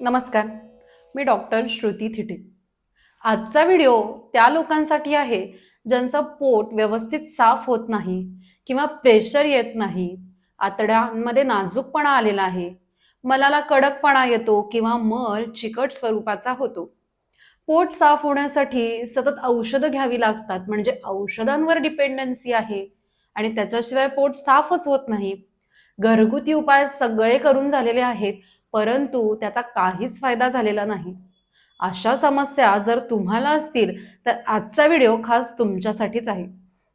नमस्कार मी डॉक्टर श्रुती थिटे. आजचा व्हिडिओ त्या लोकांसाठी आहे ज्यांचं पोट व्यवस्थित साफ होत नाही किंवा प्रेशर येत नाही आतड्यांमध्ये नाजूकपणा आलेला आहे मलाला कडकपणा येतो किंवा मल चिकट स्वरूपाचा होतो. पोट साफ होण्यासाठी सतत औषधं घ्यावी लागतात म्हणजे औषधांवर डिपेंडन्सी आहे आणि त्याच्याशिवाय पोट साफच होत नाही. घरगुती उपाय सगळे करून झालेले आहेत परंतु त्याचा काहीच फायदा झालेला नाही. अशा समस्या जर तुम्हाला असतील तर आजचा व्हिडिओ खास तुमच्यासाठीच आहे.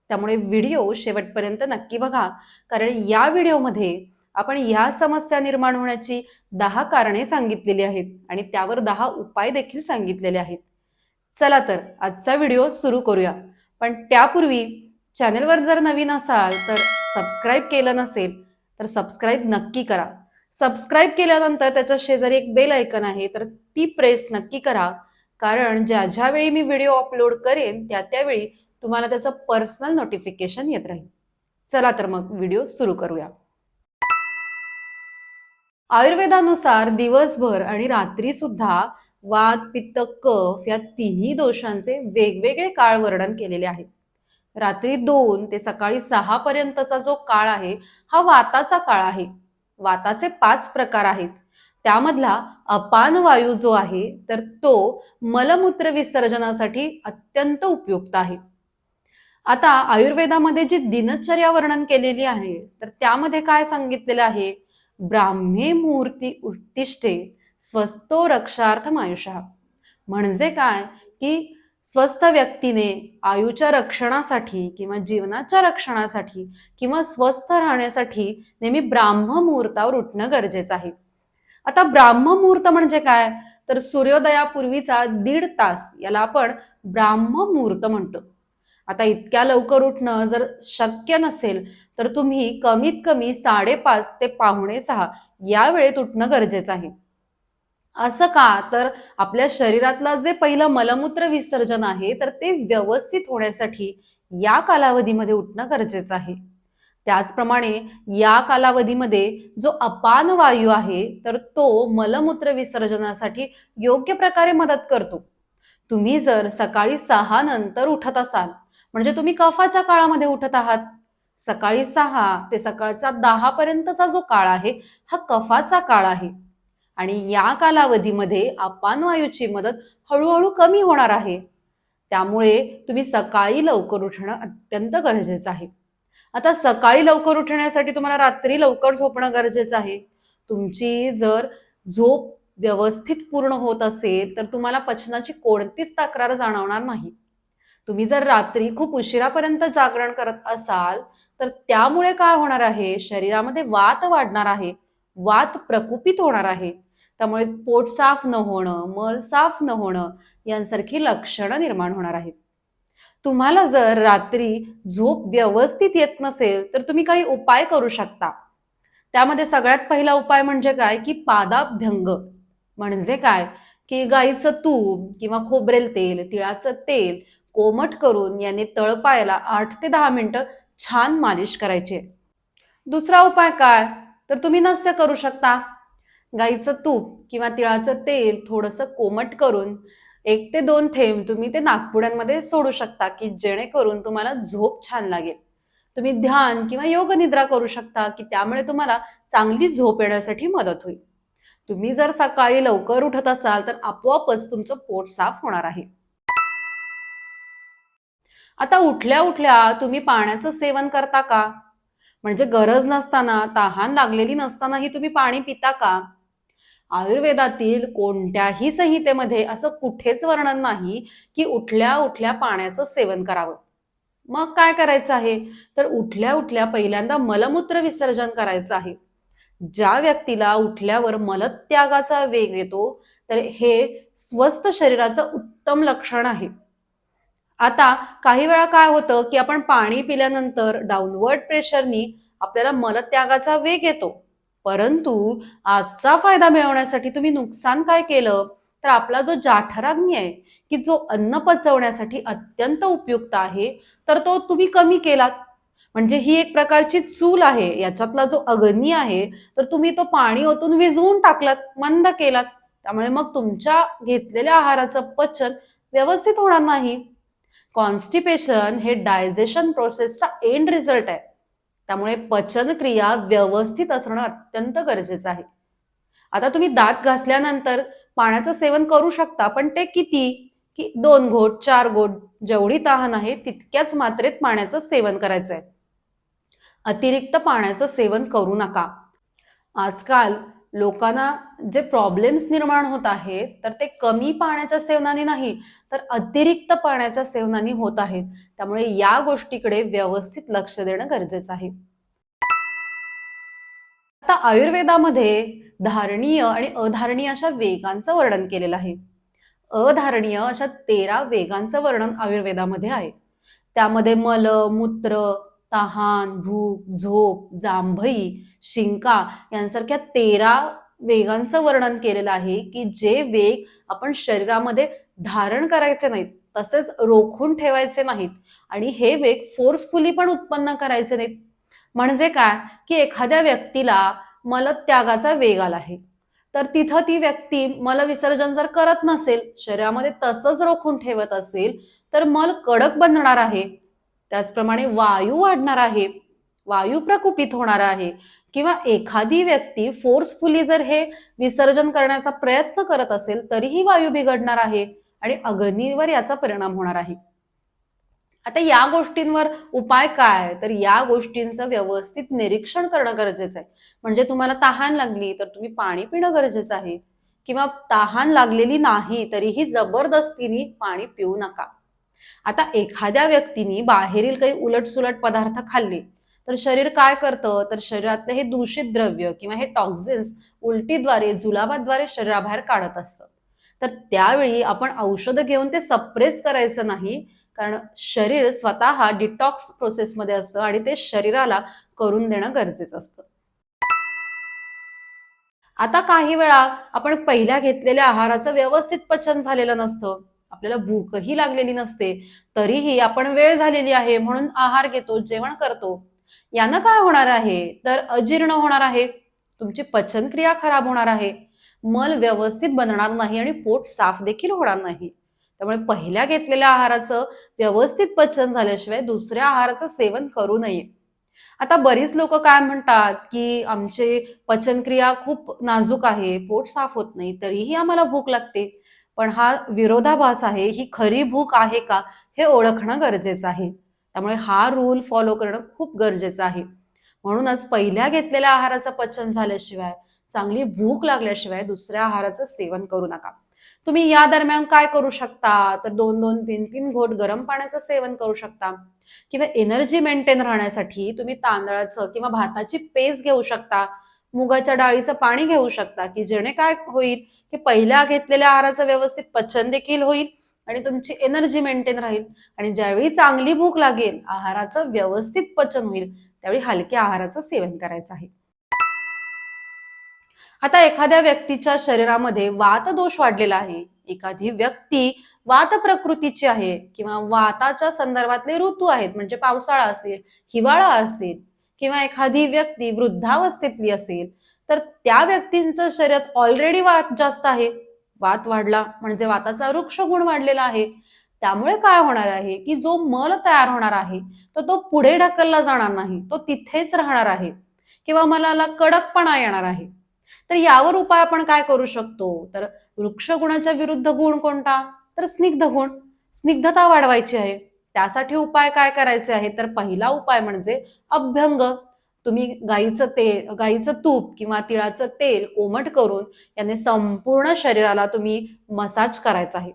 त्यामुळे व्हिडिओ शेवटपर्यंत नक्की बघा कारण या व्हिडिओमध्ये आपण या समस्या निर्माण होण्याची दहा कारणे सांगितलेली आहेत आणि त्यावर दहा उपाय देखील सांगितलेले आहेत. चला तर आजचा व्हिडिओ सुरू करूया. पण त्यापूर्वी चॅनलवर जर नवीन असाल तर सबस्क्राईब केलं नसेल तर सबस्क्राईब नक्की करा. सबस्क्राईब केल्यानंतर त्याच्या शेजारी एक बेल ऐकन आहे तर ती प्रेस नक्की करा. कारण ज्या ज्या वेळी मी व्हिडिओ अपलोड करेन त्या त्यावेळी तुम्हाला त्याचं पर्सनल नोटिफिकेशन येत राहील. चला तर मग व्हिडिओ सुरू करूया. आयुर्वेदानुसार दिवसभर आणि रात्री सुद्धा वात पित्त कफ या तिन्ही दोषांचे वेगवेगळे काळ वर्णन केलेले आहे रात्री दोन ते सकाळी सहा पर्यंतचा जो काळ आहे हा वाताचा काळ आहे. वाताचे पाच प्रकार आहेत. त्यामधला अपान वायू जो आहे तर तो मलमूत्र विसर्जनासाठी अत्यंत उपयुक्त आहे. आता आयुर्वेदामध्ये जी दिनचर्या वर्णन केलेली आहे तर त्यामध्ये काय सांगितलेलं आहे? ब्राह्मे मूर्ती उत्तिष्ठे स्वस्तो रक्षार्थम आयुष्या म्हणजे काय? की स्वस्थ व्यक्तीने आयुच्या रक्षणासाठी किंवा जीवनाच्या रक्षणासाठी किंवा स्वस्थ राहण्यासाठी नेहमी ब्राह्म मुहूर्तावर उठणं गरजेचं आहे. आता ब्राह्म मुहूर्त म्हणजे काय? तर सूर्योदयापूर्वीचा दीड तास याला आपण ब्राह्म मुहूर्त म्हणतो. आता इतक्या लवकर उठणं जर शक्य नसेल तर तुम्ही कमीत कमी साडेपाच ते पावणे सहा या वेळेत उठणं गरजेचं आहे. असं का? तर आपल्या शरीरातलं जे पहिलं मलमूत्र विसर्जन आहे तर ते व्यवस्थित होण्यासाठी या कालावधीमध्ये उठणं गरजेचं आहे. त्याचप्रमाणे या कालावधीमध्ये जो अपान वायू आहे तर तो मलमूत्र विसर्जनासाठी योग्य प्रकारे मदत करतो. तुम्ही जर सकाळी सहा नंतर उठत असाल म्हणजे तुम्ही कफाच्या काळामध्ये उठत आहात सकाळी सहा ते सकाळचा दहा पर्यंतचा जो काळ आहे हा कफाचा काळ आहे. आणि या कालावधीमध्ये अपानवायूची मदत हळूहळू कमी होणार आहे. त्यामुळे तुम्ही सकाळी लवकर उठणं अत्यंत गरजेचं आहे. आता सकाळी लवकर उठण्यासाठी तुम्हाला रात्री लवकर झोपणं गरजेचं आहे. तुमची जर झोप व्यवस्थित पूर्ण होत असेल तर तुम्हाला पचनाची कोणतीच तक्रार जाणवणार नाही. तुम्ही जर रात्री खूप उशिरापर्यंत जागरण करत असाल तर त्यामुळे काय होणार आहे? शरीरामध्ये वात वाढणार आहे. वात प्रकुपित होणार आहे. त्यामुळे पोट साफ न होणं मळ साफ न होणं यांसारखी लक्षणं निर्माण होणार आहेत. तुम्हाला जर रात्री झोप व्यवस्थित येत नसेल तर तुम्ही काही उपाय करू शकता. त्यामध्ये सगळ्यात पहिला उपाय म्हणजे काय? की पादाभ्यंग. म्हणजे काय? की गाईचं तूप किंवा खोबरेल तेल तिळाचं तेल कोमट करून याने तळपायाला आठ ते दहा मिनिटं छान मालिश करायची. दुसरा उपाय काय? तर तुम्ही नस्य करू शकता. गाईचं तूप किंवा तिळाचं तेल थोडंसं कोमट करून एक ते दोन थेंब तुम्ही ते नागपुड्यांमध्ये सोडू शकता की जेणेकरून तुम्हाला झोप छान लागेल. तुम्ही ध्यान किंवा योग निद्रा करू शकता की त्यामुळे तुम्हाला चांगली झोप येण्यासाठी मदत होईल. तुम्ही जर सकाळी लवकर उठत असाल तर आपोआपच तुमचं पोट साफ होणार आहे. आता उठल्या उठल्या तुम्ही पाण्याचं सेवन करता का? म्हणजे गरज नसताना तहान लागलेली नसतानाही तुम्ही पाणी पिता का? आयुर्वेदातील कोणत्याही संहितेमध्ये असं कुठेच वर्णन नाही की उठल्या उठल्या पाण्याचं सेवन करावं. मग काय करायचं आहे? तर उठल्या उठल्या पहिल्यांदा मलमूत्र विसर्जन करायचं आहे. ज्या व्यक्तीला उठल्यावर मलत्यागाचा वेग येतो तर हे स्वस्थ शरीराचं उत्तम लक्षण आहे. आता काही वेळा काय होतं की आपण पाणी पिल्यानंतर डाऊनवर्ड प्रेशरनी आपल्याला मलत्यागाचा वेग येतो. परंतु आजचा फायदा मिळवण्यासाठी तुम्ही नुकसान काय केलं? तर आपला जो जाठराग्नी आहे की जो अन्न पचवण्यासाठी अत्यंत उपयुक्त आहे तर तो तुम्ही कमी केलात. म्हणजे ही एक प्रकारची चूल आहे याच्यातला जो अग्नी आहे तर तुम्ही तो पाणी ओतून विझवून टाकलात मंद केलात. त्यामुळे मग तुमच्या घेतलेल्या आहाराचं पचन व्यवस्थित होणार नाही. कॉन्स्टिपेशन हे डायजेशन प्रोसेसचा एंड रिझल्ट आहे. त्यामुळे पचनक्रिया व्यवस्थित असणं अत्यंत गरजेचं आहे. आता तुम्ही दात घासल्यानंतर पाण्याचं सेवन करू शकता पण ते किती? की दोन घोट चार घोट जेवढी तहान आहे तितक्याच मात्रेत पाण्याचं सेवन करायचं आहे अतिरिक्त पाण्याचं सेवन करू नका. आजकाल लोकांना जे प्रॉब्लेम्स निर्माण होत आहेत तर ते कमी पाण्याच्या सेवनाने नाही तर अतिरिक्त पाण्याच्या सेवनाने होत आहेत. त्यामुळे या गोष्टीकडे व्यवस्थित लक्ष देणं गरजेचं आहे. आता आयुर्वेदामध्ये धारणीय आणि अधारणीय अशा वेगांचं वर्णन केलेलं आहे. अधारणीय अशा तेरा वेगांचं वर्णन आयुर्वेदामध्ये आहे. त्यामध्ये मल मूत्र तहान भूक झोप जांभई शिंका यांसारख्या तेरा वेगांचं वर्णन केलेलं आहे की जे वेग आपण शरीरामध्ये धारण करायचे नाहीत तसेच रोखून ठेवायचे नाहीत आणि हे वेग फोर्सफुली पण उत्पन्न करायचे नाहीत. म्हणजे काय? की एखाद्या व्यक्तीला मलत्यागाचा वेग आला आहे. तर तिथं ती व्यक्ती मलविसर्जन जर करत नसेल शरीरामध्ये तसंच रोखून ठेवत असेल तर मल कडक बनणार आहे. त्याचप्रमाणे वायू वाढणार आहे वायू प्रकुपित होणार आहे किंवा एखादी व्यक्ती फोर्सफुली जर हे विसर्जन करण्याचा प्रयत्न करत असेल तरीही वायू बिघडणार आहे आणि अग्नीवर याचा परिणाम होणार आहे. आता या गोष्टींवर उपाय काय? तर या गोष्टींचं व्यवस्थित निरीक्षण करणं गरजेचं आहे. म्हणजे तुम्हाला तहान लागली तर तुम्ही पाणी पिणं गरजेचं आहे. किंवा तहान लागलेली नाही तरीही जबरदस्तीने पाणी पिऊ नका. आता एखाद्या व्यक्तीने बाहेरील काही उलटसुलट पदार्थ खाल्ले तर शरीर काय करतं? तर शरीरातलं हे दूषित द्रव्य किंवा हे टॉक्झिन्स उलटीद्वारे जुलाबाद्वारे शरीराबाहेर काढत असतं. तर त्यावेळी आपण औषधं घेऊन ते सप्रेस करायचं नाही कारण शरीर स्वतः डिटॉक्स प्रोसेसमध्ये असतं आणि ते शरीराला करून देणं गरजेचं असतं. आता काही वेळा आपण पहिल्या घेतलेल्या आहाराचं व्यवस्थित पचन झालेलं नसतं. आपल्याला भूकही लागलेली नसते तरीही आपण वेळ झालेली आहे म्हणून आहार घेतो जेवण करतो. यानं काय होणार आहे? तर अजीर्ण होणार आहे. तुमची पचनक्रिया खराब होणार आहे. मल व्यवस्थित बनणार नाही आणि पोट साफ देखील होणार नाही. त्यामुळे पहिल्या घेतलेल्या आहाराचं व्यवस्थित पचन झाल्याशिवाय दुसऱ्या आहाराचं सेवन करू नये. आता बरीच लोक काय म्हणतात की आमचे पचनक्रिया खूप नाजूक आहे पोट साफ होत नाही तरीही आम्हाला भूक लागते. पण हा विरोधाभास आहे ही खरी भूक आहे का हे ओळखणं गरजेचं आहे. त्यामुळे हा रूल फॉलो करणं खूप गरजेचं आहे. म्हणूनच पहिल्या घेतलेल्या आहाराचं पचन झाल्याशिवाय चांगली भूक लागल्याशिवाय दुसऱ्या आहाराचं सेवन करू नका. तुम्ही या दरम्यान काय करू शकता? तर दोन दोन तीन तीन घोट गरम पाण्याचं सेवन करू शकता. किंवा एनर्जी मेंटेन राहण्यासाठी तुम्ही तांदळाचं किंवा भाताची पेस्ट घेऊ शकता. मुगाच्या डाळीचं पाणी घेऊ शकता की जेणे काय होईल की पहिल्या घेतलेल्या आहाराचं व्यवस्थित पचन देखील होईल आणि तुमची एनर्जी मेंटेन राहील. आणि ज्यावेळी चांगली भूक लागेल आहाराचं व्यवस्थित पचन होईल त्यावेळी हलक्या आहाराचं सेवन करायचं आहे. आता एखाद्या व्यक्तीच्या शरीरामध्ये वात दोष वाढलेला आहे. एखादी व्यक्ती वात प्रकृतीची आहे किंवा वाताच्या संदर्भातले ऋतू आहेत म्हणजे पावसाळा असेल हिवाळा असेल किंवा एखादी व्यक्ती वृद्धावस्थेतली असेल तर त्या व्यक्तींच्या शरीरात ऑलरेडी वात जास्त आहे. वात वाढला म्हणजे वाताचा वृक्ष गुण वाढलेला आहे. त्यामुळे काय होणार आहे की जो मल तयार होणार आहे तर तो पुढे ढकलला जाणार नाही तो तिथेच राहणार आहे किंवा मलाला कडकपणा येणार आहे. तर यावर उपाय आपण काय करू शकतो? तर वृक्ष गुणाच्या विरुद्ध गुण कोणता? तर स्निग्ध गुण. स्निग्धता वाढवायची आहे. त्यासाठी उपाय काय करायचे आहे तर पहिला उपाय म्हणजे अभ्यंग. तुम्ही गाईचं तेल गाईचं तूप किंवा तिळाचं तेल कोमट करून याने संपूर्ण शरीराला तुम्ही मसाज करायचा आहे.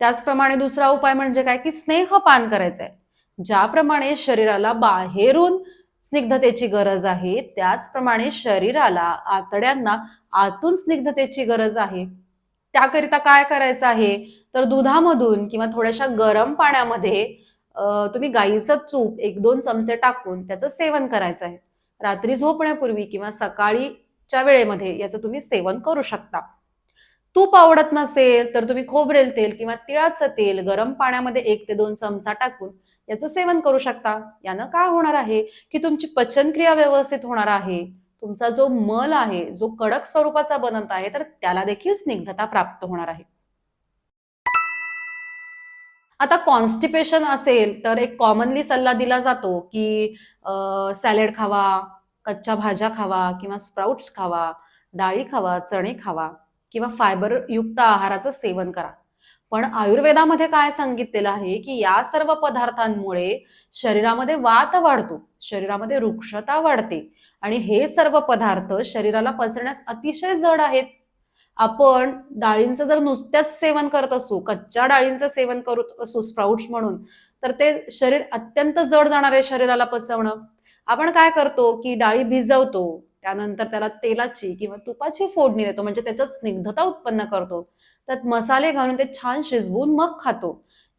त्याचप्रमाणे दुसरा उपाय म्हणजे काय की स्नेहपान करायचं आहे ज्याप्रमाणे शरीराला बाहेरून स्निग्धतेची गरज आहे त्याचप्रमाणे शरीराला आतड्यांना आतून स्निग्धतेची गरज आहे. त्याकरिता काय करायचं आहे? तर दुधामधून किंवा थोड्याशा गरम पाण्यामध्ये तुम्ही गाईचं तूप एक दोन चमचे टाकून त्याचं सेवन करायचं आहे. रात्री झोपण्यापूर्वी किंवा सकाळीच्या वेळेमध्ये याचं तुम्ही सेवन करू शकता. तूप आवडत नसेल तर तुम्ही खोबरेल तेल किंवा तिळाचं तेल गरम पाण्यामध्ये एक ते दोन चमचा टाकून याचं सेवन करू शकता. यानं काय होणार आहे की तुमची पचनक्रिया व्यवस्थित होणार आहे. तुमचा जो मल आहे जो कडक स्वरूपाचा बनत आहे तर त्याला देखील स्निग्धता प्राप्त होणार आहे. आता कॉन्स्टिपेशन असेल तर एक कॉमनली सल्ला दिला जातो की सॅलेड खावा कच्च्या भाज्या खावा किंवा स्प्राउट्स खावा डाळी खावा चणे खावा किंवा फायबर युक्त आहाराचं सेवन करा. पण आयुर्वेदामध्ये काय सांगितलेलं आहे की या सर्व पदार्थांमुळे शरीरामध्ये वात वाढतो शरीरामध्ये वृक्षता वाढते आणि हे सर्व पदार्थ शरीराला पसरण्यास अतिशय जड आहेत. आपण डाळींचं जर नुसत्याच सेवन करत असू कच्च्या डाळींचं सेवन करत असू स्प्राउट्स म्हणून तर ते शरीर अत्यंत जड जाणार आहे शरीराला पचवणं आपण काय करतो की डाळी भिजवतो त्यानंतर त्याला तेलाची किंवा तुपाची फोडणी देतो म्हणजे त्याच्यात स्निग्धता उत्पन्न करतो. त्यात मसाले घालून ते छान शिजवून मग खातो.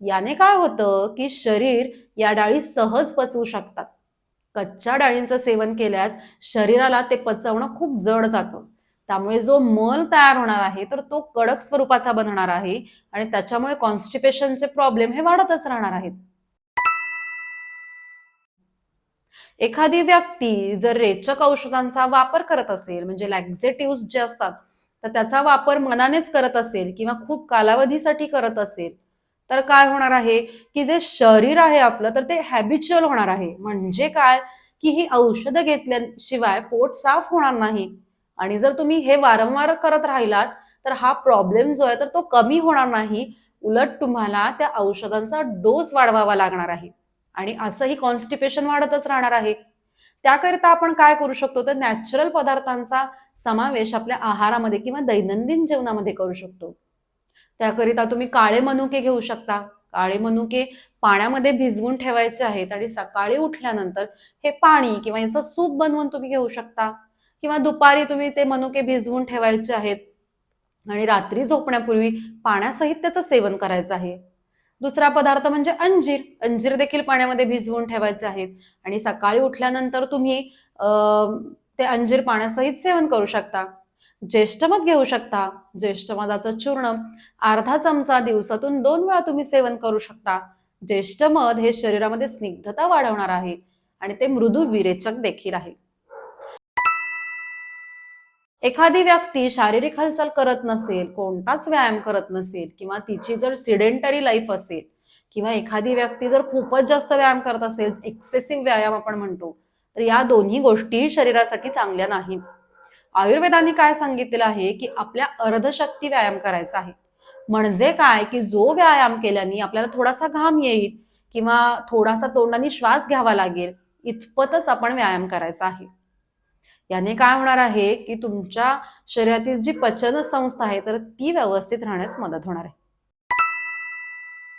याने काय होतं की शरीर या डाळी सहज पचवू शकतात. कच्च्या डाळींचं सेवन केल्यास शरीराला ते पचवणं खूप जड जातं. त्यामुळे जो मल तयार होणार आहे तर तो कडक स्वरूपाचा बनणार आहे आणि त्याच्यामुळे कॉन्स्टिपेशनचे प्रॉब्लेम हे वाढतच राहणार आहेत. एखादी व्यक्ती जर रेचक औषधांचा वापर करत असेल म्हणजे लॅक्झेटिव्ह जे असतात तर त्याचा वापर मनानेच करत असेल किंवा खूप कालावधीसाठी करत असेल तर काय होणार आहे की जे शरीर आहे आपलं तर ते हॅबिच्युअल होणार आहे. म्हणजे काय? की ही औषधं घेतल्याशिवाय पोट साफ होणार नाही. आणि जर तुम्ही हे वारंवार करत राहिलात तर हा प्रॉब्लेम जो आहे तर तो कमी होणार नाही. उलट तुम्हाला त्या औषधांचा डोस वाढवावा लागणार आहे. आणि असंही कॉन्स्टिपेशन वाढतच राहणार आहे. त्याकरिता आपण काय करू शकतो? तर नॅचरल पदार्थांचा समावेश आपल्या आहारामध्ये किंवा दैनंदिन जेवणामध्ये करू शकतो. त्याकरिता तुम्ही काळे मनुके घेऊ शकता. काळे मनुके पाण्यामध्ये भिजवून ठेवायचे आहेत आणि सकाळी उठल्यानंतर हे पाणी किंवा याचं सूप बनवून तुम्ही घेऊ शकता. किंवा दुपारी तुम्ही ते मनुके भिजवून ठेवायचे आहेत. आणि रात्री झोपण्यापूर्वी पाण्यासहित त्याचं सेवन करायचं आहे. दुसरा पदार्थ म्हणजे अंजीर. अंजीर देखील पाण्यामध्ये भिजवून ठेवायचे आहेत. आणि सकाळी उठल्यानंतर तुम्ही ते अंजीर पाण्यासहित सेवन करू शकता. ज्येष्ठमध घेऊ शकता. ज्येष्ठमधाचं चूर्ण अर्धा चमचा दिवसातून दोन वेळा तुम्ही सेवन करू शकता. ज्येष्ठमध हे शरीरामध्ये स्निग्धता वाढवणार आहे. आणि ते मृदू विरेचक देखील आहे. एखादी व्यक्ती शारीरिक हालचाल करत नसेल कोणताच व्यायाम करत नसेल किंवा तिची जर सिडेंटरी लाईफ असेल किंवा एखादी व्यक्ती जर खूपच जास्त व्यायाम करत असेल एक्सेसिव्ह व्यायाम आपण म्हणतो तर या दोन्ही गोष्टी शरीरासाठी चांगल्या नाहीत. आयुर्वेदाने काय सांगितलेलं आहे की आपल्या अर्धशक्ती व्यायाम करायचा आहे. म्हणजे काय? की जो व्यायाम केल्याने आपल्याला थोडासा घाम येईल किंवा थोडासा तोंडाने श्वास घ्यावा लागेल इतपतच आपण व्यायाम करायचा आहे. याने काय होणार आहे की तुमच्या शरीरातील जी पचन संस्था आहे तर ती व्यवस्थित राहण्यास मदत होणार आहे.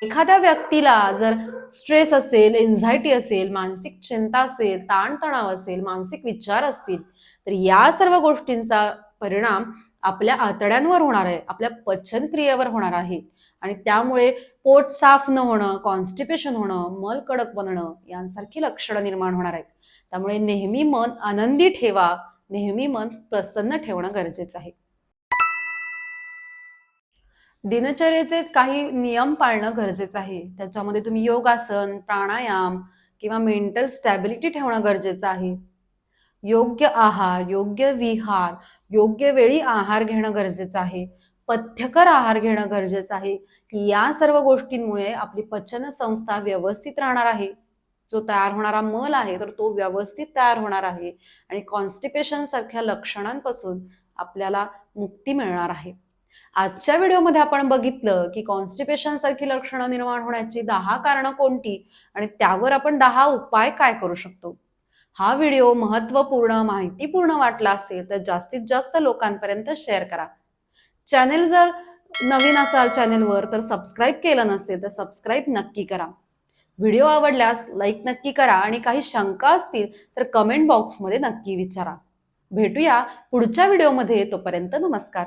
एखाद्या व्यक्तीला जर स्ट्रेस असेल एन्झायटी असेल मानसिक चिंता असेल ताणतणाव असेल मानसिक विचार असतील तर या सर्व गोष्टींचा परिणाम आपल्या आतड्यांवर होणार आहे आपल्या पचन क्रियेवर होणार आहे. आणि त्यामुळे पोट साफ न होणं कॉन्स्टिपेशन होणं मल कडक बनणं यांसारखी लक्षणं निर्माण होणार आहेत. त्यामुळे नेहमी मन आनंदी ठेवा नेहमी मन प्रसन्न ठेवणं गरजेचं आहे. दिनचर्येचे काही नियम पाळणं गरजेचं आहे. त्याच्यामध्ये तुम्ही योगासन प्राणायाम किंवा मेंटल स्टॅबिलिटी ठेवणं गरजेचं आहे. योग्य आहार योग्य विहार योग्य वेळी आहार घेणं गरजेचं आहे. पथ्यकर आहार घेणं गरजेचं आहे की या सर्व गोष्टींमुळे आपली पचन संस्था व्यवस्थित राहणार आहे. जो तयार होणारा मल आहे तर तो व्यवस्थित तयार होणार आहे आणि कॉन्स्टिपेशन सारख्या लक्षणांपासून आपल्याला मुक्ती मिळणार आहे. आजच्या व्हिडिओमध्ये आपण बघितलं की कॉन्स्टिपेशन सारखी लक्षणं निर्माण होण्याची दहा कारणं कोणती आणि त्यावर आपण दहा उपाय काय करू शकतो? हा व्हिडिओ महत्त्वपूर्ण माहितीपूर्ण वाटला असेल तर जास्तीत जास्त लोकांपर्यंत शेअर करा. चॅनेल जर नवीन असाल चॅनेलवर तर सबस्क्राईब केलं नसेल तर सबस्क्राईब नक्की करा. व्हिडिओ आवडल्यास लाईक नक्की करा आणि काही शंका असतील तर कमेंट बॉक्समध्ये नक्की विचारा. भेटूया पुढच्या व्हिडिओमध्ये तोपर्यंत नमस्कार.